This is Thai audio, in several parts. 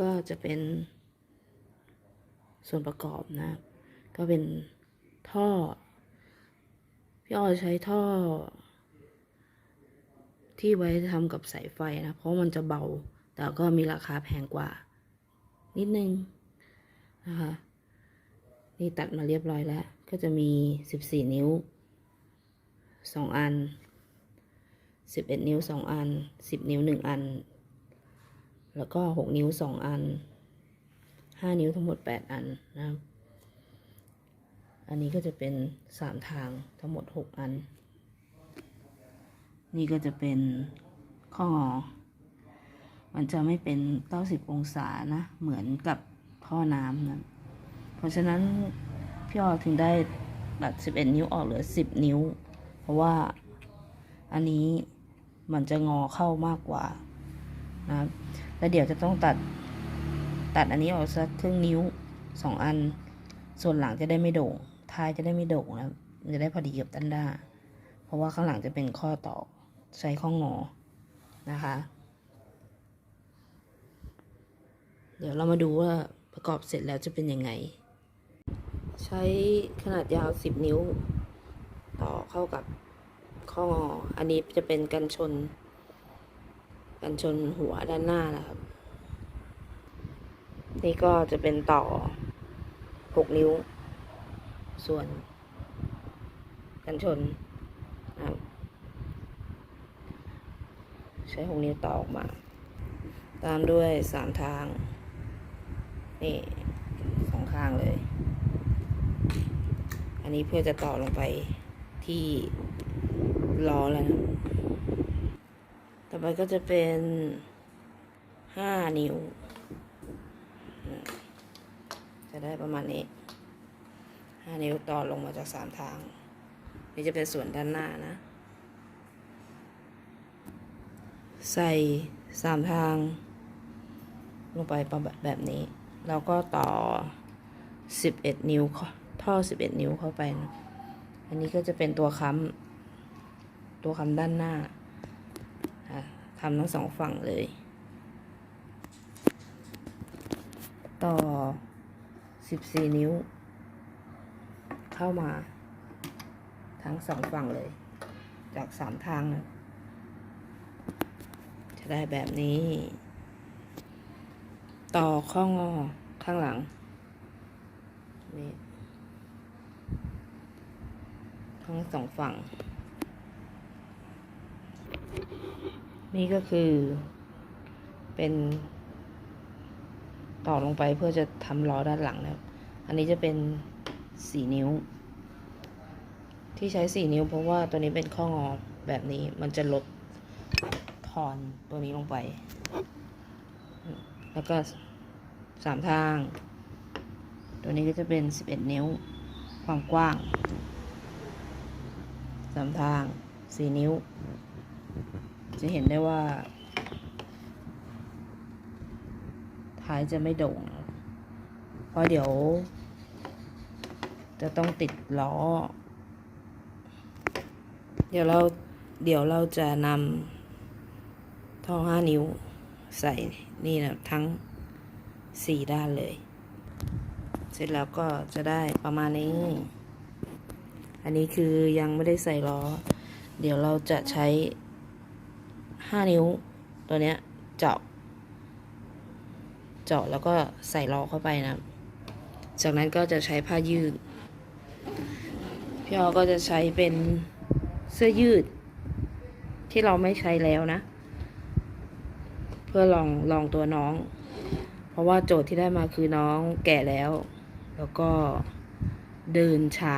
ก็จะเป็นส่วนประกอบนะ ก็เป็นท่อ พี่อ้อใช้ท่อ ที่ไว้ทำกับสายไฟนะ เพราะมันจะเบา แต่ก็มีราคาแพงกว่า นิดนึงนะคะ นี่ตัดมาเรียบร้อยแล้ว ก็จะมี 14 นิ้ว 2 อัน 11 นิ้ว 2 อัน 10 นิ้ว 1 อัน แล้วก็6นิ้ว2อัน5นิ้วทั้งหมด8อันนะครับ อันนี้ก็จะเป็น3ทางทั้งหมด6อัน นี่ก็จะเป็นข้องอ มันจะไม่เป็น90องศานะ เหมือนกับท่อน้ำนะ เพราะฉะนั้นพี่ออถึงได้ตัด11นิ้วออกเหลือ10นิ้ว เพราะว่าอันนี้มันจะงอเข้ามากกว่า นะครับแล้วเดี๋ยวจะต้องตัดตัดอันนี้ออกสักครึ่งนิ้วสองอัน ส่วนหลังจะได้ไม่โด่งท้ายจะได้ไม่โด่งนะมันจะได้พอดีกับด้านหน้า เพราะว่าข้างหลังจะเป็นข้อต่อใช้ข้องอนะคะ เดี๋ยวเรามาดูว่าประกอบเสร็จแล้วจะเป็นยังไง ใช้ขนาดยาว 10 นิ้ว ต่อเข้ากับข้องออันนี้จะเป็นกันชน กันชนหัวด้านหน้านะครับ นี่ก็จะเป็นต่อ 6 นิ้ว ส่วน กันชนนะครับใช้ 6 นิ้วต่อออกมา ตามด้วย 3 ทาง นี่สองข้างเลย อันนี้เพื่อจะต่อลงไปที่ล้อแล้วนะ ไปก็จะเป็นห้านิ้ว จะได้ประมาณนี้ห้านิ้วต่อลงมาจากสามทาง นี่จะเป็นส่วนด้านหน้านะ ใส่สามทาง ลงไปประมาณแบบนี้ แล้วก็ต่อ11นิ้วเข้าท่อ11นิ้วเข้าไปนะอันนี้ก็จะเป็นตัวค้ำตัวค้ำด้านหน้า อะค้ำทั้งสองฝั่งเลย ต่อ 14 นิ้ว เข้ามา ทั้งสองฝั่งเลย จากสามทางนะจะได้แบบนี้ ต่อข้องอข้างหลัง นี่ทั้งสองฝั่ง นี่ก็คือเป็นต่อลงไปเพื่อจะทำล้อด้านหลังนะครับ อันนี้จะเป็นสี่นิ้ว ที่ใช้สี่นิ้ว เพราะว่าตัวนี้เป็นข้องอแบบนี้มันจะลดทอนตัวนี้ลงไป แล้วก็สามทาง ตัวนี้ก็จะเป็นสิบเอ็ดนิ้ว ความกว้างสามทางสี่นิ้ว จะเห็นได้ว่า ท้ายจะไม่โด่ง เพราะเดี๋ยว จะต้องติดล้อ เดี๋ยวเราเดี๋ยวเราจะนำท่อห้านิ้วใส่นี่นะทั้งสี่ด้านเลย เสร็จแล้วก็จะได้ประมาณนี้ อันนี้คือยังไม่ได้ใส่ล้อ เดี๋ยวเราจะใช้ ห้านิ้ว ตัวเนี้ยเจาะ เจาะแล้วก็ใส่ล้อเข้าไปนะ จากนั้นก็จะใช้ผ้ายืด พี่ออก็จะใช้เป็นเสื้อยืด ที่เราไม่ใช้แล้วนะ เพื่อลองลองตัวน้อง เพราะว่าโจทย์ที่ได้มาคือน้องแก่แล้ว แล้วก็เดินช้า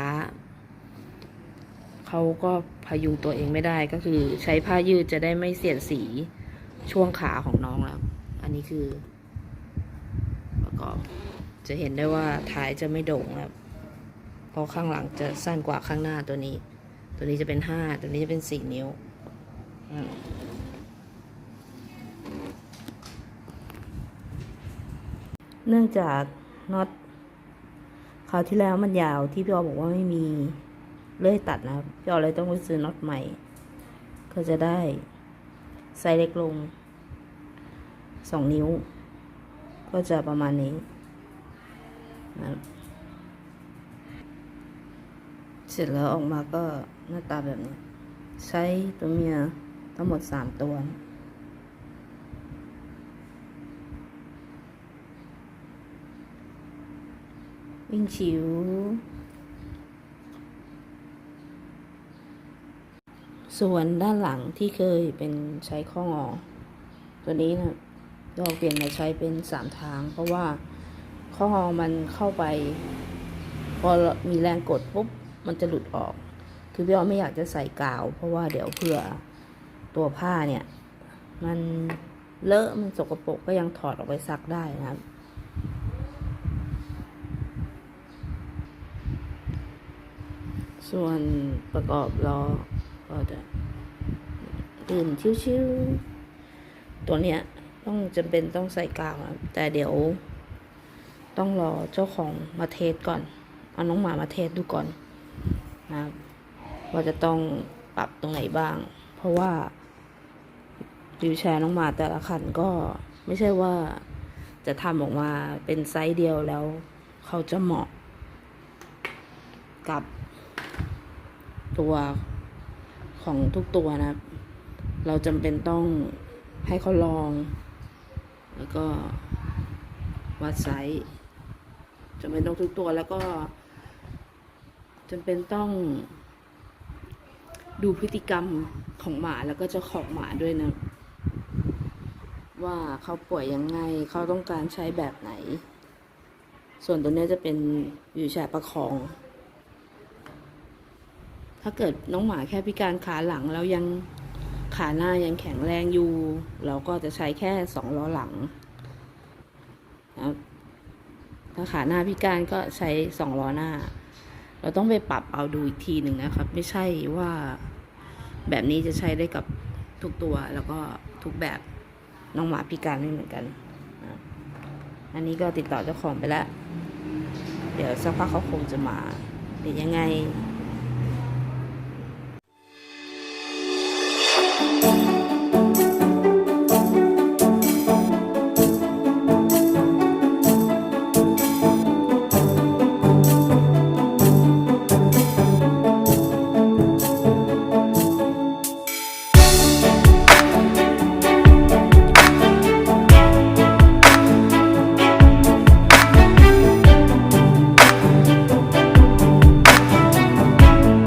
เขาก็พยุงตัวเองไม่ได้ก็คือใช้ผ้ายืดจะได้ไม่เสียดสีช่วงขาของน้องแล้ว อันนี้คือ ประกอบจะเห็นได้ว่าท้ายจะไม่โด่งแล้วเพราะข้างหลังจะสั้นกว่าข้างหน้าตัวนี้ ตัวนี้จะเป็นห้าตัวนี้จะเป็นสี่นิ้วเนื่องจากน็อตคราวที่แล้วมันยาวที่พี่ออบอกว่าไม่มี เลื่อยตัดนะครับพี่ออเลยต้องไปซื้อน็อตใหม่ ก็จะได้ไซส์เล็กลงสองนิ้ว ก็จะประมาณนี้นะเสร็จแล้วออกมาก็หน้าตาแบบนี้ ใช้ตัวเมียทั้งหมดสามตัววิ่งชิว ส่วนด้านหลังที่เคยเป็นใช้ข้องอ ตัวนี้นะเราเปลี่ยนมาใช้เป็นสามทาง เพราะว่าข้องอมันเข้าไป พอมีแรงกดปุ๊บมันจะหลุดออก คือพี่อ้อไม่อยากจะใส่กาว เพราะว่าเดี๋ยวเผื่อตัวผ้าเนี่ย มันเลอะมันสกปรกก็ยังถอดออกไปซักได้นะครับส่วนประกอบล้อ ก็จะตื่นชิวๆตัวเนี้ยต้องจำเป็นต้องใส่กาวครับแต่เดี๋ยวต้องรอเจ้าของมาเทสก่อน เอาน้องหมามาเทสดูก่อนนะครับว่าจะต้องปรับตรงไหนบ้าง เพราะว่าวิวแชร์น้องหมาแต่ละคันก็ไม่ใช่ว่าจะทำออกมาเป็นไซส์เดียวแล้ว เขาจะเหมาะกับตัว ของทุกตัวนะครับ เราจำเป็นต้องให้เขาลอง แล้วก็วัดไซส์จำเป็นต้องทุกตัวแล้วก็จำเป็นต้องดูพฤติกรรมของหมาแล้วก็เจ้าของหมาด้วยนะ ว่าเขาป่วยยังไงเขาต้องการใช้แบบไหน ส่วนตัวเนี้ยจะเป็นวิวแชร์ประคอง ถ้าเกิดน้องหมาแค่พิการขาหลังแล้วยังขาหน้ายังแข็งแรงอยู่ เราก็จะใช้แค่สองล้อหลังนะครับถ้าขาหน้าพิการก็ใช้สองล้อหน้า เราต้องไปปรับเอาดูอีกทีหนึ่งนะครับ ไม่ใช่ว่าแบบนี้จะใช้ได้กับทุกตัวแล้วก็ทุกแบบน้องหมาพิการไม่เหมือนกันอันนี้ก็ติดต่อเจ้าของไปแล้ว เดี๋ยวสักพักเขาคงจะมาเดี๋ยวยังไง